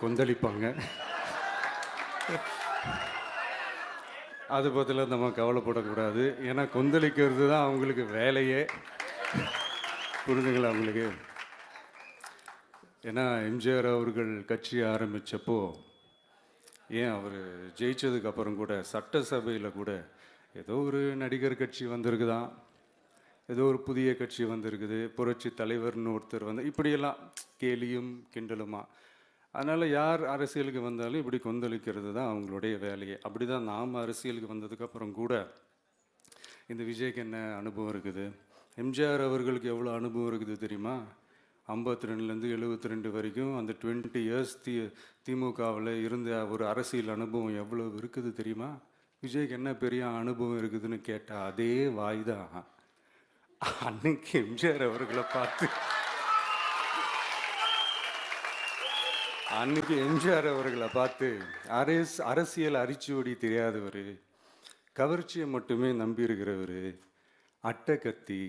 கொந்தளிப்பாங்க. அது பற்றில நம்ம கவலைப்படக்கூடாது. ஏன்னா கொந்தளிக்கிறது தான் அவங்களுக்கு வேலையே. புரிஞ்சுங்களா அவங்களுக்கு ஏன்னா எம்ஜிஆர் அவர்கள் கட்சி ஆரம்பித்தப்போ ஏன் அவர் ஜெயிச்சதுக்கு அப்புறம் கூட சட்டசபையில் கூட ஏதோ ஒரு நடிகர் கட்சி வந்திருக்குதான். ஏதோ ஒரு புதிய கட்சி வந்திருக்குது. புரட்சி தலைவர்னு ஒருத்தர் வந்து இப்படியெல்லாம் கேலியும் கிண்டலுமா? அதனால் யார் அரசியலுக்கு வந்தாலும் இப்படி கொந்தளிக்கிறது தான் அவங்களுடைய வேலையை. அப்படி தான் நாம் அரசியலுக்கு வந்ததுக்கப்புறம் கூட இந்த விஜய்க்கு என்ன அனுபவம் இருக்குது? எம்ஜிஆர் அவர்களுக்கு எவ்வளோ அனுபவம் இருக்குது தெரியுமா? ஐம்பத்தி ரெண்டுலேருந்து எழுபத்தி ரெண்டு வரைக்கும் அந்த டுவெண்ட்டி இயர்ஸ் தி திமுகவில் இருந்த ஒரு அரசியல் அனுபவம் எவ்வளோ இருக்குது தெரியுமா? விஜய்க்கு என்ன பெரிய அனுபவம் இருக்குதுன்னு கேட்டால் அதே வாய் தான் அன்னைக்கு எம்ஜிஆர் அவர்களை பார்த்து அன்னைக்கு எம்ஜிஆர் அவர்களை பார்த்து அரசு அரசியல் அரிச்சுவடி தெரியாதவர் கவர்ச்சியை மட்டுமே நம்பி இருக்கிறவர் அட்டை கத்தி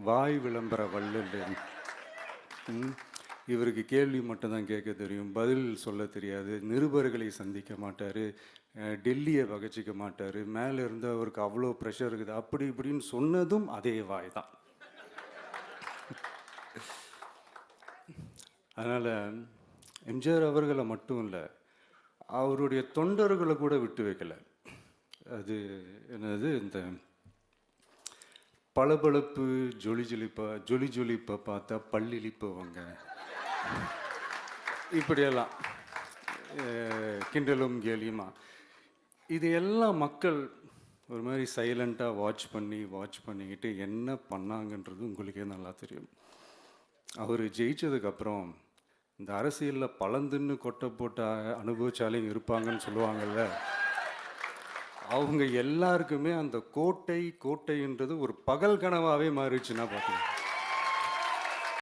வாய் விளம்பர வள்ளல் இவருக்கு கேள்வி மட்டும்தான் கேட்க தெரியும் பதில் சொல்ல தெரியாது நிருபர்களை சந்திக்க மாட்டார் டெல்லியை வகச்சிக்க மாட்டார் மேலே இருந்து அவருக்கு அவ்வளோ ப்ரெஷர் இருக்குது அப்படி இப்படின்னு சொன்னதும் அதே வாய் தான். அதனால் எம்ஜிஆர் அவர்களை மட்டும் இல்லை அவருடைய தொண்டர்களை கூட விட்டு வைக்கலை. அது என்னது இந்த பளபளப்பு ஜொலி ஜொலிப்பா ஜொலி ஜொலிப்பை பார்த்தா பல்லிழிப்பவங்க இப்படியெல்லாம் கிண்டலும் கேலியுமா. இது எல்லாம் மக்கள் ஒரு மாதிரி சைலண்ட்டாக வாட்ச் பண்ணி வாட்ச் பண்ணிக்கிட்டு என்ன பண்ணாங்கன்றது உங்களுக்கே நல்லா தெரியும். அவர் ஜெயிச்சதுக்கப்புறம் இந்த அரசியலில் பழந்துன்னு கொட்டை போட்ட அனுபவிச்சாலையும் இருப்பாங்கன்னு சொல்லுவாங்கல்ல. அவங்க எல்லாருக்குமே அந்த கோட்டை கோட்டைன்றது ஒரு பகல் கனவாகவே மாறிடுச்சுன்னா பார்த்தீங்க